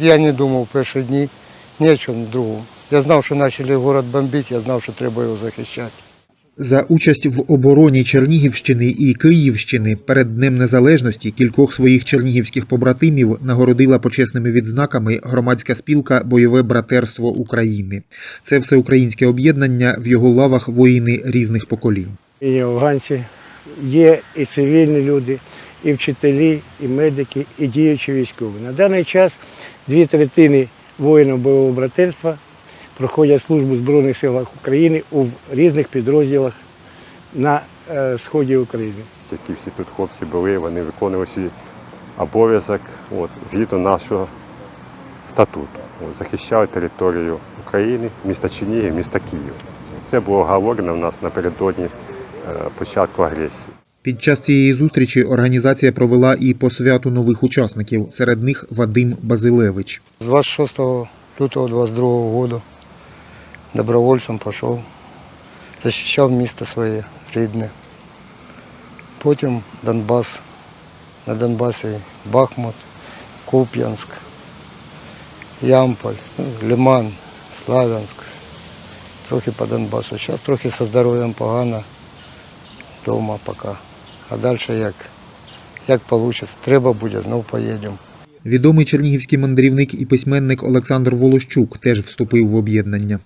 Я не думав перші дні ні о чому другому. Я знав, що почали город бомбити, я знав, що треба його захищати. За участь в обороні Чернігівщини і Київщини перед Днем Незалежності кількох своїх чернігівських побратимів нагородила почесними відзнаками громадська спілка Бойове братерство України. Це всеукраїнське об'єднання в його лавах воїни різних поколінь. і афганці. Є і цивільні люди, і вчителі, і медики, і діючі військові. На даний час дві третини воїнів бойового братерства проходять службу в Збройних силах України у різних підрозділах на е, сході України. Які всі тут хлопці були, вони виконували свій обов'язок згідно нашого статуту. От, захищали територію України, міста Чернігів, міста Київ. Це було говорено в нас напередодні е, початку агресії. Під час цієї зустрічі організація провела і посвяту нових учасників, серед них Вадим Базилевич. З 26 лютого 22 року добровольцем пішов, захищав місто своє рідне. Потім Донбас. На Донбасі Бахмут, Куп'янськ, Ямполь, ну, Лиман, Славянськ. Трохи по Донбасу. Зараз трохи зі здоров'ям погано. Дома поки. А далі як, як вийде. Треба буде, знову поїдемо. Відомий чернігівський мандрівник і письменник Олександр Волощук теж вступив в об'єднання.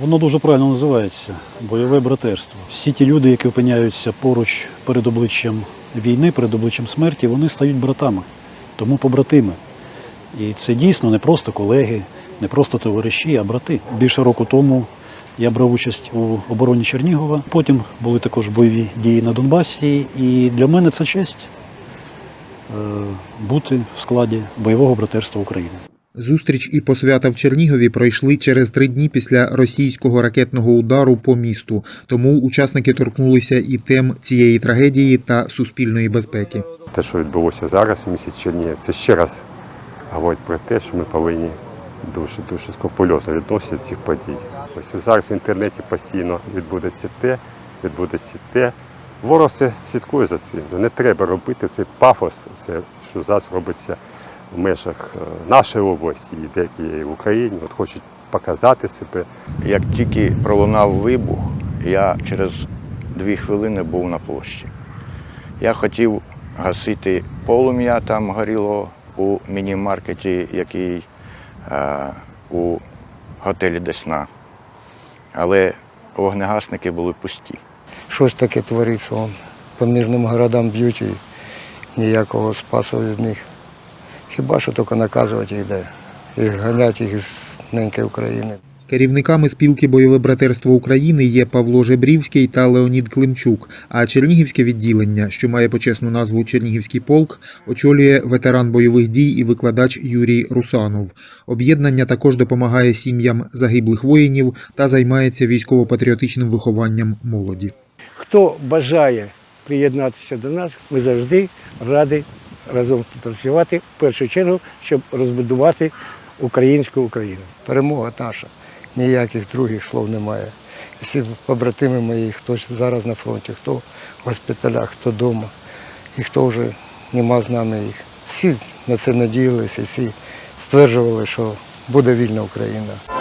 Воно дуже правильно називається бойове братерство. Всі ті люди, які опиняються поруч перед обличчям війни, перед обличчям смерті, вони стають братами, тому побратими. І це дійсно не просто колеги, не просто товариші, а брати. Більше року тому я брав участь у обороні Чернігова. Потім були також бойові дії на Донбасі. І для мене це честь е, бути в складі бойового братерства України. Зустріч і посвята в Чернігові пройшли через три дні після російського ракетного удару по місту. Тому учасники торкнулися і тем цієї трагедії та суспільної безпеки. Те, що відбулося зараз в місті Чернігів, це ще раз говорить про те, що ми повинні дуже дуже скрупульозно відноситися до цих подій. Ось зараз в інтернеті постійно відбудеться те, відбудеться те. Ворог це слідкує за цим. Не треба робити цей пафос, це, що зараз робиться в межах е, нашої області і деякі в Україні. От хочуть показати себе. Як тільки пролунав вибух, я через дві хвилини був на площі. Я хотів гасити полум'я там горіло у міні-маркеті, який у готелі Десна. Але вогнегасники були пусті. щось таке твориться. Вон, по мирним городам б'ють і ніякого спасу від них. Хіба що тільки наказувати їх де і ганяти їх з ненької України. Керівниками спілки Бойове братерство України є Павло Жебрівський та Леонід Климчук. А Чернігівське відділення, що має почесну назву Чернігівський полк, очолює ветеран бойових дій і викладач Юрій Русанов. Об'єднання також допомагає сім'ям загиблих воїнів та займається військово-патріотичним вихованням молоді. Хто бажає приєднатися до нас, ми завжди раді разом працювати в першу чергу, щоб розбудувати українську Україну. Перемога наша. Ніяких других слов немає. Всі побратими мої, хто зараз на фронті, хто в госпіталях, хто вдома, і хто вже нема з нами їх. Всі на це надіялися, всі стверджували, що буде вільна Україна.